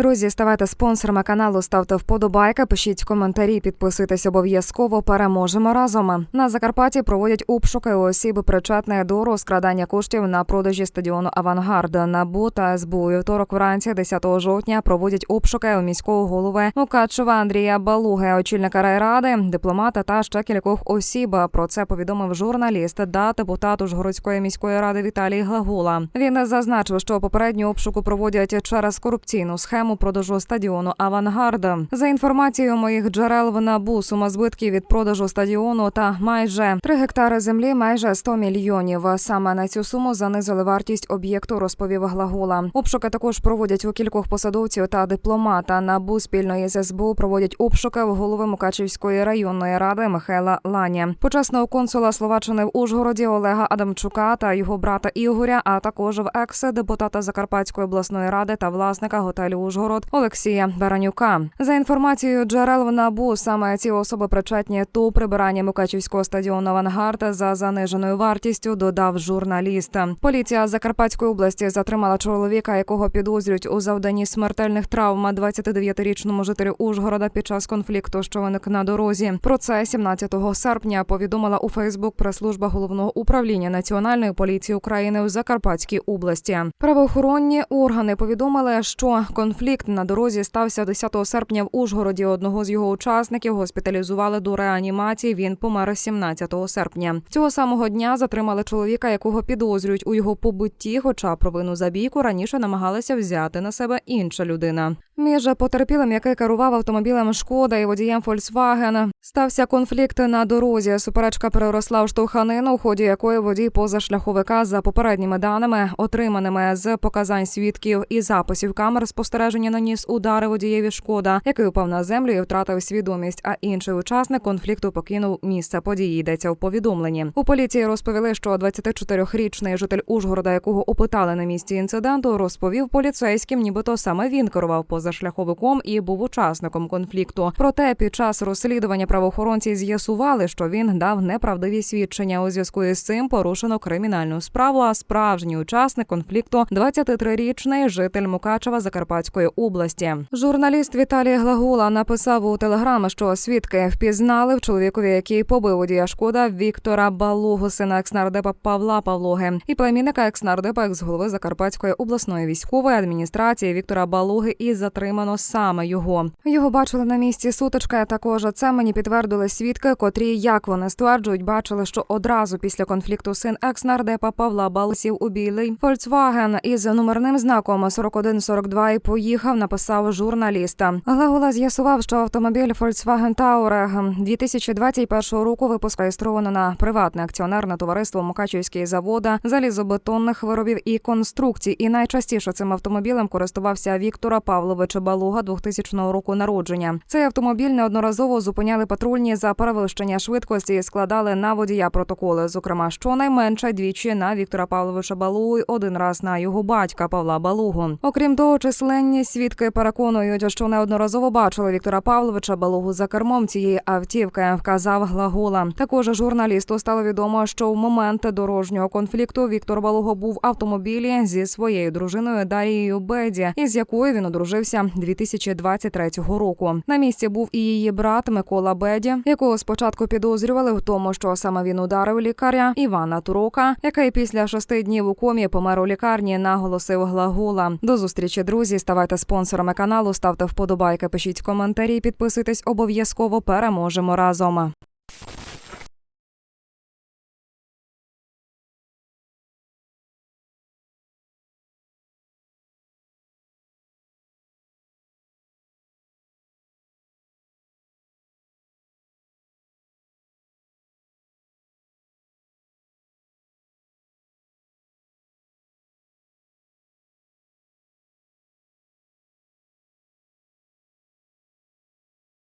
Друзі, ставайте спонсорами каналу, ставте вподобайки, пишіть коментарі, підписуйтесь обов'язково. Переможемо разом. На Закарпатті проводять обшуки осіб, причетних до розкрадання коштів на продажі стадіону Авангард. НАБУ та СБУ вівторок вранці 10 жовтня проводять обшуки у міського голови Мукачева Андрія Балуги, очільника райради, дипломата та ще кількох осіб. Про це повідомив журналіст да депутат Ужгородської міської ради Віталій Глагула. Він зазначив, що попередню обшуку проводять через корупційну схему продажу стадіону Авангард. За інформацією моїх джерел в НАБУ сума збитків від продажу стадіону та майже 3 гектари землі, майже 100 мільйонів. Саме на цю суму занизили вартість об'єкту, розповів Глагула. Обшуки також проводять у кількох посадовців та дипломата. НАБУ спільно із СБУ проводять обшуки в голови Мукачівської районної ради Михайла Лані, почесного консула Словаччини в Ужгороді Олега Адамчука та його брата Ігоря, а також в екс-депутата Закарпатської обласної ради та власника готелю Ужгород Олексія Баранюка. За інформацією джерел в НАБУ, саме ці особи причетні до прибирання Мукачівського стадіону «Авангард» за заниженою вартістю, додав журналіст. Поліція Закарпатської області затримала чоловіка, якого підозрюють у завданні смертельних травм 29-річному жителю Ужгорода під час конфлікту, що виник на дорозі. Про це 17 серпня повідомила у Фейсбук прес-служба головного управління Національної поліції України у Закарпатській області. Правоохоронні органи повідомили, що конфлікт на дорозі стався 10 серпня в Ужгороді. Одного з його учасників госпіталізували до реанімації. Він помер 17 серпня. Цього самого дня затримали чоловіка, якого підозрюють у його побитті, хоча провину за бійку раніше намагалася взяти на себе інша людина. Між потерпілим, який керував автомобілем Шкода і водієм Фольксваген, стався конфлікт на дорозі. Суперечка переросла в штовханину, у ході якої водій позашляховика за попередніми даними, отриманими з показань свідків і записів камер спостереження наніс удари водієві шкода, який упав на землю і втратив свідомість. А інший учасник конфлікту покинув місце події. Йдеться в повідомленні. У поліції розповіли, що 24-річний житель Ужгорода, якого опитали на місці інциденту, розповів поліцейським, нібито саме він керував позашляховиком і був учасником конфлікту. Проте під час розслідування правоохоронці з'ясували, що він дав неправдиві свідчення. У зв'язку із цим порушено кримінальну справу. А справжній учасник конфлікту 23-річний житель Мукачева Закарпатської області. Журналіст Віталій Глагула написав у телеграм, що свідки впізнали в чоловікові, який побив водія шкода Віктора Балугу, сина екснардепа Павла Павлоги, і племінника екснардепа екс-голови Закарпатської обласної військової адміністрації Віктора Балуги, і затримано саме його. Його бачили на місці сутички. Також це мені підтвердили свідки, котрі, як вони стверджують, бачили, що одразу після конфлікту син екс-нардепа Павла Балусів у білий Фольксваген із номерним знаком 4142 і поїхав, написав журналіста. Глагола з'ясував, що автомобіль Volkswagen Touareg 2021 року випуск реєстровано на приватне акціонерне товариство Мукачівський завода залізобетонних виробів і конструкцій. І найчастіше цим автомобілем користувався Віктора Павловича Балуга 2000 року народження. Цей автомобіль неодноразово зупиняли патрульні за перевищення швидкості складали на водія протоколи. Зокрема, щонайменше двічі на Віктора Павловича Балугу і один раз на його батька Павла Балугу. Окрім того, численні свідки переконують, що неодноразово бачили Віктора Павловича Балугу за кермом цієї автівки, вказав Глагола. Також журналісту стало відомо, що в момент дорожнього конфлікту Віктор Балуго був в автомобілі зі своєю дружиною Дарією Беді, із якою він одружився 2023 року. На місці був і її брат Микола Беді, якого спочатку підозрювали в тому, що саме він ударив лікаря Івана Турока, який після шести днів у комі помер у лікарні, наголосив Глагола. До зустрічі, друзі. Ставайте спонсорами каналу, ставте вподобайки, пишіть коментарі, підписуйтесь обов'язково. Переможемо разом.